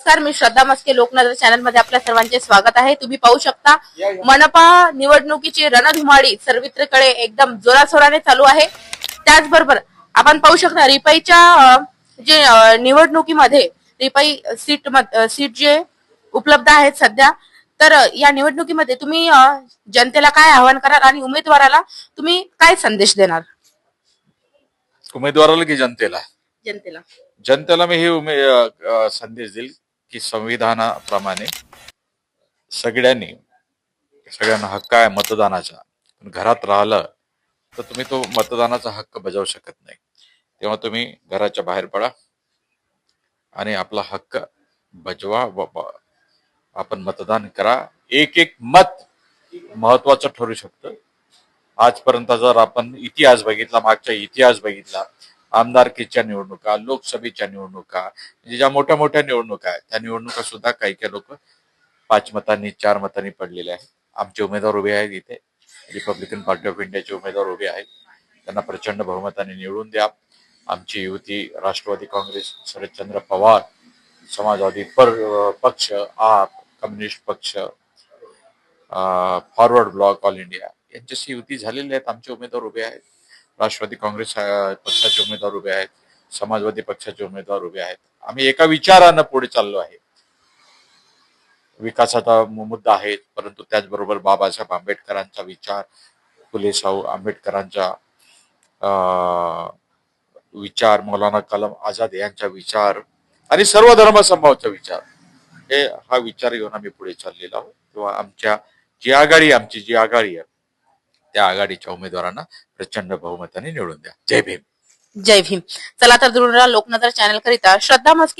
नमस्कार मी श्रद्धा मस्के लोकनगर चॅनलमध्ये आपल्या सर्वांचे स्वागत आहे. तुम्ही पाहू शकता मनपा निवडणुकीची रणधुमाळी सर्वित्रकडे एकदम जोरासोराने चालू आहे. त्याचबरोबर आपण पाहू शकता रिपाईच्या जे निवडणुकीमध्ये रिपाई सीट सीट जे उपलब्ध आहेत सध्या तर या निवडणुकीमध्ये तुम्ही जनतेला काय आवाहन कराल आणि उमेदवाराला तुम्ही काय संदेश देणार? उमेदवाराला की जनतेला? जनतेला. जनतेला मी हे संदेश देईल. की संविधानाप्रमाणे सगळ्यांनी सगळ्यांना हक्क आहे मतदानाचा. पण घरात राहिलं तर तुम्ही तो मतदानाचा हक्क बजावू शकत नाही. तेव्हा तुम्ही घराच्या बाहेर पडा आणि आपला हक्क बजवा आपण मतदान करा. एक एक मत महत्वाचं ठरू शकतं. आजपर्यंत जर आपण इतिहास बघितला मागचा इतिहास बघितला आमदारकीच्या निवडणुका लोकसभेच्या निवडणुका म्हणजे ज्या मोठ्या मोठ्या निवडणुका आहेत त्या निवडणुका सुद्धा काही काही लोक पाच मतांनी चार मतांनी पडलेले आहेत. आमचे उमेदवार उभे आहेत इथे. रिपब्लिकन पार्टी ऑफ इंडियाचे उमेदवार उभे आहेत. त्यांना प्रचंड बहुमताने निवडून द्या. आमची युती राष्ट्रवादी काँग्रेस शरदचंद्र पवार समाजवादी पर पक्ष आप कम्युनिस्ट पक्ष फॉरवर्ड ब्लॉक ऑल इंडिया यांच्याशी युती झालेली आहेत. आमचे उमेदवार उभे आहेत. राष्ट्रवादी काँग्रेस पक्षाचे उमेदवार उभे आहेत समाजवादी पक्षाचे उमेदवार उभे आहेत. आम्ही एका विचारानं पुढे चाललो आहे. विकासाचा मुद्दा आहे परंतु त्याचबरोबर बाबासाहेब आंबेडकरांचा विचार फुले शाहू आंबेडकरांचा विचार मौलाना कलम आझाद यांचा विचार आणि सर्व धर्मसंभावचा विचार. हे हा विचार घेऊन आम्ही पुढे चाललेलो आहोत. किंवा आमच्या जी आघाडी आमची जी आघाडी आहे त्या आघाडीच्या उमेदवारांना प्रचंड बहुमताने निवडून द्या. जय भीम. जय भीम. चला तर दूर लोकनगर चॅनल करिता श्रद्धा मस्के